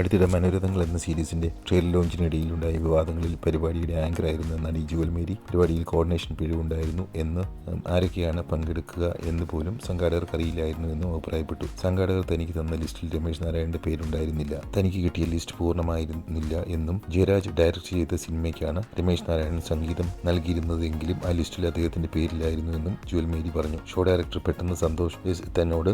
അടുത്തിടെ മനോരഥങ്ങൾ എന്ന സീരീസിന്റെ ട്രെയിലർ ലോഞ്ചിനിടയിലുണ്ടായ വിവാദങ്ങളിൽ പരിപാടിയുടെ ആയിരുന്നു നടി ജുവൽ മേരി. പരിപാടിയിൽ കോർഡിനേഷൻ പിഴവുണ്ടായിരുന്നു എന്ന് ആരൊക്കെയാണ് പങ്കെടുക്കുക എന്ന് പോലും സംഘാടകർക്ക് അറിയില്ലായിരുന്നു എന്നും അഭിപ്രായപ്പെട്ടു. സംഘാടകർ തനിക്ക് തന്ന ലിസ്റ്റിൽ രമേശ് നാരായണന്റെ പേരുണ്ടായിരുന്നില്ല. തനിക്ക് കിട്ടിയ ലിസ്റ്റ് പൂർണമായിരുന്നില്ല എന്നും ജയരാജ് ഡയറക്റ്റ് ചെയ്ത സിനിമയ്ക്കാണ് രമേശ് നാരായണൻ സംഗീതം നൽകിയിരുന്നതെങ്കിലും ആ ലിസ്റ്റിൽ അദ്ദേഹത്തിന്റെ പേരിലായിരുന്നു എന്നും ജുവൽ മേരി പറഞ്ഞു. ഷോ ഡയറക്ടർ പെട്ടെന്ന് സന്തോഷ് തന്നോട്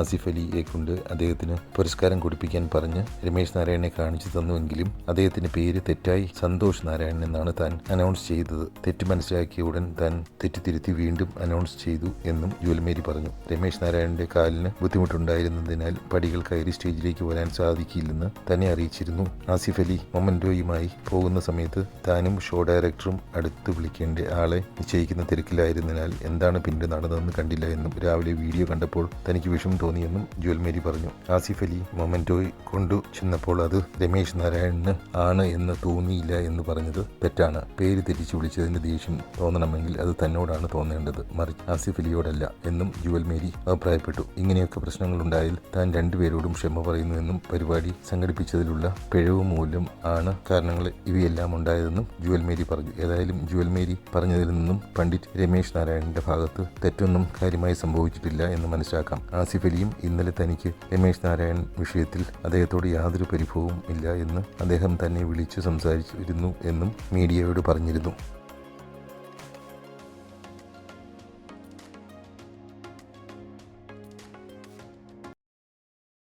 ആസിഫ് അലിയെ കൊണ്ട് അദ്ദേഹത്തിന് പുരസ്കാരം കൊടുപ്പിക്കാൻ പറഞ്ഞ് രമേശ് നാരായണനെ കാണിച്ചു തന്നുവെങ്കിലും അദ്ദേഹത്തിന്റെ പേര് തെറ്റായി സന്തോഷ് നാരായണൻ എന്നാണ് താൻ അനൗൺസ് ചെയ്തത്. തെറ്റ് മനസ്സിലാക്കിയ ഉടൻ താൻ തെറ്റിത്തിരുത്തി വീണ്ടും അനൗൺസ് ചെയ്തു എന്നും ജുവൽമേരി പറഞ്ഞു. രമേശ് നാരായണന്റെ കാലിന് ബുദ്ധിമുട്ടുണ്ടായിരുന്നതിനാൽ പടികൾ കയറി സ്റ്റേജിലേക്ക് വരാൻ സാധിക്കില്ലെന്ന് തന്നെ അറിയിച്ചിരുന്നു. ആസിഫ് അലി മൊമന്റോയുമായി പോകുന്ന സമയത്ത് താനും ഷോ ഡയറക്ടറും അടുത്ത് വിളിക്കേണ്ട ആളെ നിശ്ചയിക്കുന്ന തിരക്കിലായിരുന്നതിനാൽ എന്താണ് പിന്നെ നടന്നതെന്ന് കണ്ടില്ല എന്നും രാവിലെ വീഡിയോ കണ്ടപ്പോൾ തനിക്ക് വിഷമം തോന്നിയെന്നും ജുവൽമേരി പറഞ്ഞു. ആസിഫ് അലി മൊമന്റോയ് കൊണ്ടു ചെന്നപ്പോൾ അത് രമേശ് നാരായണന് ആണ് എന്ന് തോന്നിയില്ല എന്ന് പറഞ്ഞത് തെറ്റാണ്. പേര് തെറ്റിച്ചു വിളിച്ചതിന്റെ ദേഷ്യം തോന്നണമെങ്കിൽ അത് തന്നോടാണ് തോന്നേണ്ടത്. മറിച്ച് ആസിഫ് അലിയോടല്ല എന്നും ജുവൽ മേരി അഭിപ്രായപ്പെട്ടു. ഇങ്ങനെയൊക്കെ പ്രശ്നങ്ങളുണ്ടായാൽ താൻ രണ്ടുപേരോടും ക്ഷമ പറയുന്നുവെന്നും പരിപാടി സംഘടിപ്പിച്ചതിലുള്ള പിഴവ് മൂലം ആണ് കാരണങ്ങൾ ഇവയെല്ലാം ഉണ്ടായതെന്നും ജുവൽ മേരി പറഞ്ഞു. ഏതായാലും ജുവൽ മേരി പറഞ്ഞതിൽ നിന്നും പണ്ഡിറ്റ് രമേശ് നാരായണന്റെ ഭാഗത്ത് തെറ്റൊന്നും കാര്യമായി സംഭവിച്ചിട്ടില്ല എന്ന് മനസ്സിലാക്കാം. ആസിഫ് അലിയും ഇന്നലെ തനിക്ക് രമേശ് നാരായണൻ വിഷയത്തിൽ അദ്ദേഹത്തോട് യാതൊരു പരിഭവവും ഇല്ല എന്ന് അദ്ദേഹം തന്നെ വിളിച്ചു സംസാരിച്ചിരുന്നു എന്നും മീഡിയയോട് പറഞ്ഞിരുന്നു.